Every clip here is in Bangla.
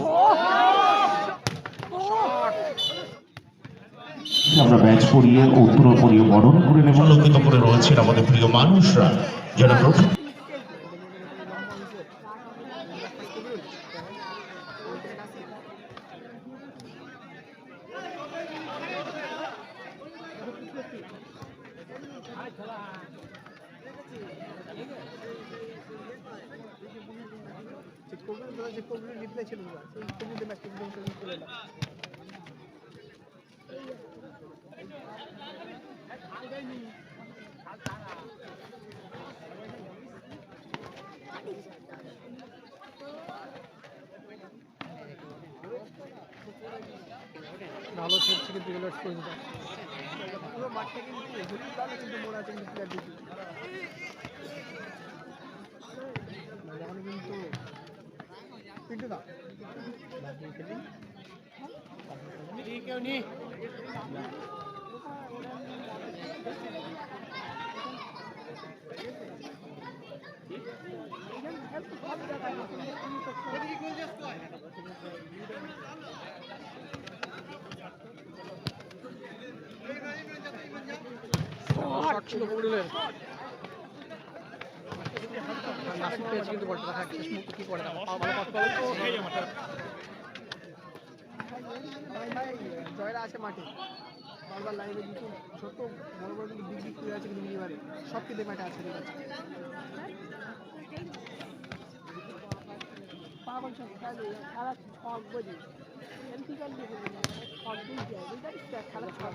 ও আমরা ব্যাচ পড়িয়ে উত্তর পরিয়ে বরণ করে নেব। আলোকিত করে রয়েছেন আমাদের প্রিয় মানুষরা, যারা যে কবির দাদা যে কবির রিপ্লাই ছিল না, সেই কবির ম্যাচ কবির চলে এলাম ভালো খেলছে কিন্তু এগুলো করে পুরো মাঠটা কিন্তু হলুদ কালো কিন্তু আছে কিন্তু দিকে মানে এখন কিন্তু পিন্টু না শট ছিল পুরুলের পেয়েছে কিন্তু বলটা দেখা যাচ্ছে কি করে পা ভালো পাস করে তো ভাই ভাই জয়রা আছে মাঠে। বারবার লাইভে কিন্তু ছোট বড় বড় কিন্তু বিগ বিগ প্লেয়ার আছে কিন্তু সব কিন্তু মাঠে আছে। ঠিক আছে সব খেলা ছক বোঝে। এমপি কাল দিয়ে ছক দিয়ে যায়। বুঝতে খেলা ছক।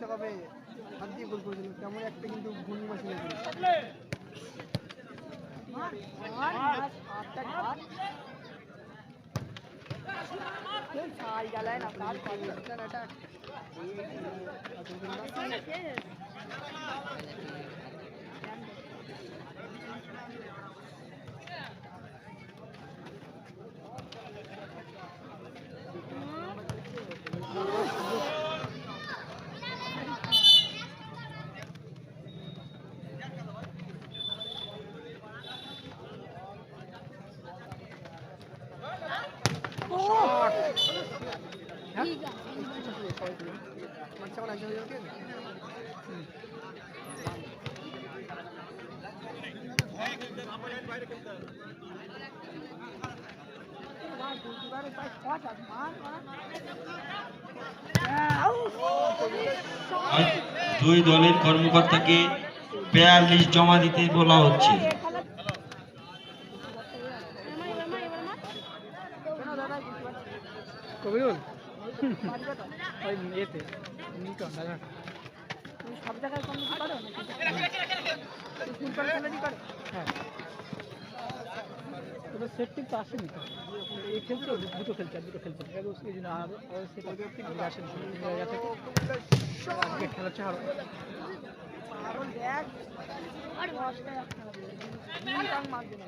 বিশ্বকাপে হাত দিয়ে গোল করেছিল তেমন একটা কিন্তু গুণী মাসি ছাই জ্বালায় দুই দলের কর্মকর্তাকে পেয়ার লিস্ট জমা দিতে বলা হচ্ছে। ওই এতে নিকন দাদা তুমি সব জায়গায় কমিটি করো নাকি ফুটবল খেলাটি করো হ্যাঁ তবে সেফটি তো আসেনি তো এই খেলছে ও দুটো খেলছে আর দুটো খেলছে ঠিক আছে এই জন্য আর আর সেটা আগে আসেনি জায়গা থেকে আজকে খেলা হচ্ছে আরও আরও দেখ আর দশটা একটা হবে মিনিটাং মারবে না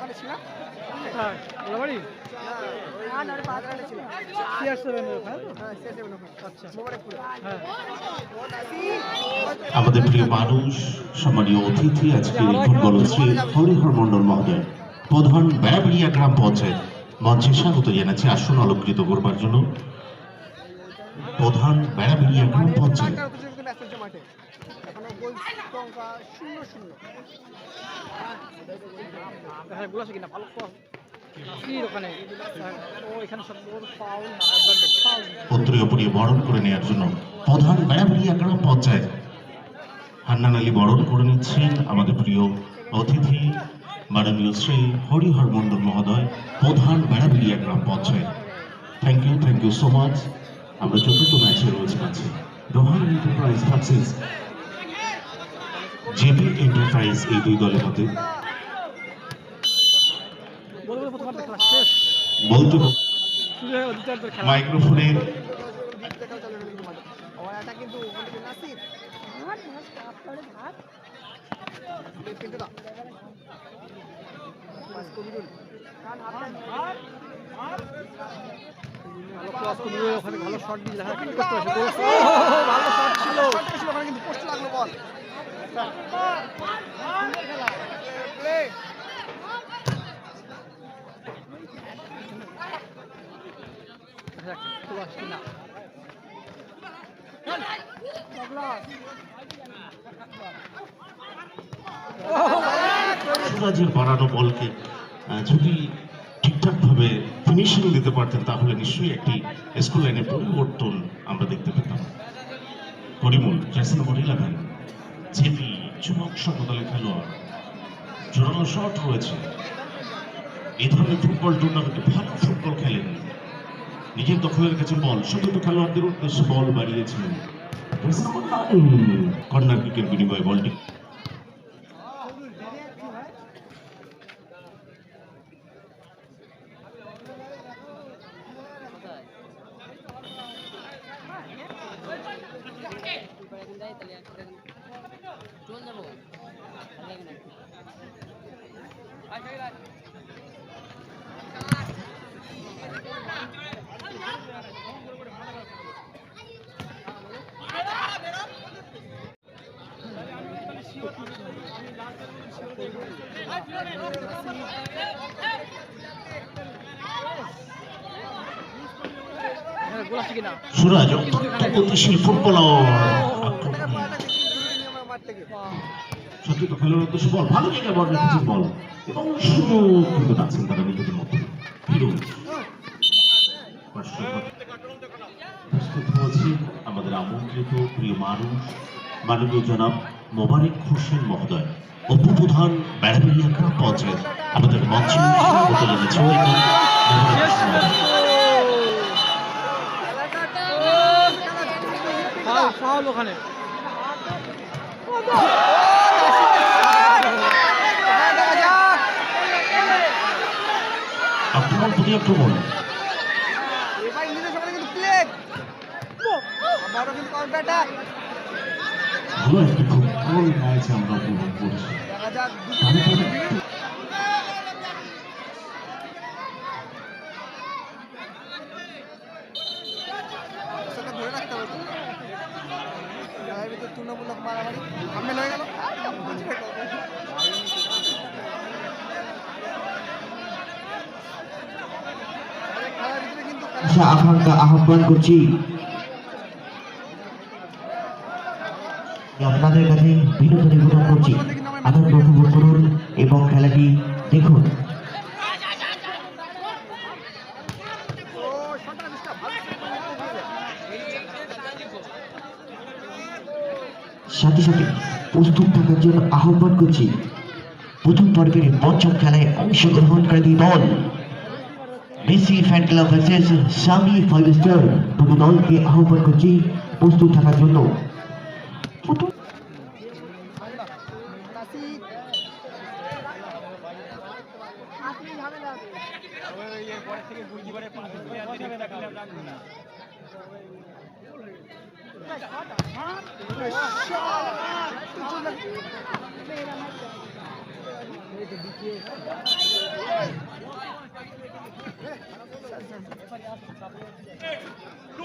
আচ্ছা। মোবারকপুরে। হ্যাঁ। আমাদের প্রিয় মানুষ সম্মানীয় অতিথি আজকে ফুটবল শ্রী হরিহর মন্ডল মহোদয় প্রধান বেড়াবেড়িয়া গ্রাম পঞ্চায়েত। মঞ্চে স্বাগত জানাচ্ছি আসন অলঙ্কৃত করবার জন্য। প্রধান বেড়াবেড়িয়া গ্রাম পঞ্চায়েত। শূন্য হ্যাঁ বরণ করে নেওয়ার আমাদের প্রিয় অতিথি, মাননীয় শ্রী হরিহর মন্ডল মহোদয়, প্রধান বেড়াবিলিয়া গ্রাম panchayat thank you thank you so much আমরা চতুর্থ ম্যাচে রয়েছে জেপি এন্টারপ্রাইজ এই দুই দলের মধ্যে। বলতে হয়ে মাইক্রোফোনের কিন্তু ওখান আপনার ভালো ক্রস করবে ওখানে ভালো শট দিয়ে হ্যাঁ করতে পারছে ভালো শট ছিল ওখানে কিন্তু পোস্ট লাগল বল বাড়ানো বলকে যদি ঠিকঠাকভাবে ফিনিশিং দিতে পারতেন, তাহলে নিশ্চয়ই একটি স্কুল লাইনে পরিবর্তন আমরা দেখতে পেতাম। করিমুল জাসিন ইলেভেন জেপি যুবক সমদলের খেলোয়াড়। জোরালো শট রয়েছে। এই ধরনের ফুটবল টুর্নামেন্টে ভালো ফুটবল খেলেন। নিজের দখলের কাছে বল সতীর্থ খেলোয়াড়দের উদ্দেশ্যে বল বাড়িয়েছিলেন। কর্নার কিকের বিনিময়ে বলটি হ্যাঁ গোল আছে কিনা সুরাজ অত্যন্ত গতিশীল ফুটবলার। টাকা পাটা দেখি দূরে নিয়ে আমার মাঠ থেকে সত্যি তো খেলার উদ্দেশ্যে বল ভালো জায়গায় বল রেখেছেন বল। এবং সুযোগ কিন্তু রাখছেন তারা নিজেদের মধ্যে। ফিরোজ প্রস্তুত হয়েছে আমাদের আমন্ত্রিত প্রিয় মানুষ মাননীয় জনাব মোবারক হোসেন মহোদয় উপপ্রধান গ্রাম পঞ্চায়েত আমাদের মঞ্চে স্বাগত জানাচ্ছি Welcome, মোবারক হোসেন মহোদয়। ফাউল ওখানে। আক্রমণ প্রতি আক্রমণ এবার ইংলিশের কিন্তু প্লেট আবারও কিন্তু আমরা উপভোগ করছি দেখা যাক আমি তো- সেটা ধরে রাখতে হবে খেলার ভিতর মারামারি হয়ে গেল। আকাঙ্ক্ষা আহ্বান করছি। আপনাদের কাছে বিনোদন নিবেদন করছি। আনন্দ উপভোগ করুন এবং খেলাটি দেখুন। সাথে সাথে প্রস্তুত থাকার জন্য আহ্বান করছি প্রথম পর্বের পঞ্চম খেলায় অংশগ্রহণকারী দল Messi fan club versus Swami five star দুটো দলকে আহ্বান করছি প্রস্তুত থাকার জন্য প্রথম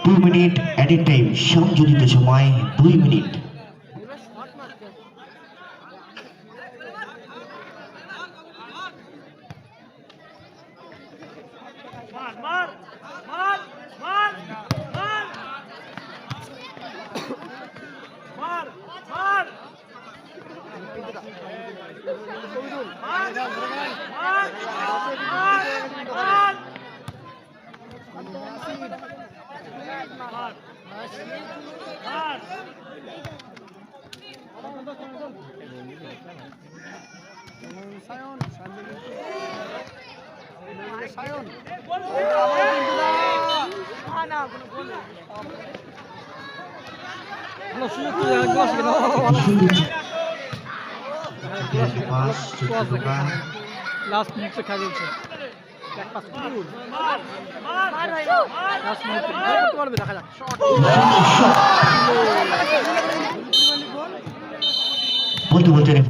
two minute at a time সংযোজিত সময় দুই মিনিট এবার শট মারতে হবে কবিরুল সায়ন সামনে কিন্তু সায়ন না না কোনো গোল নেই। ভালো সুযোগ তো একদম আসে কেন লাস্ট মিনিটে খেলা চলছে এক পাস করুন মার ভাই লাস্ট মিনিটে করতে পারবে দেখা যাক বলতে বলতে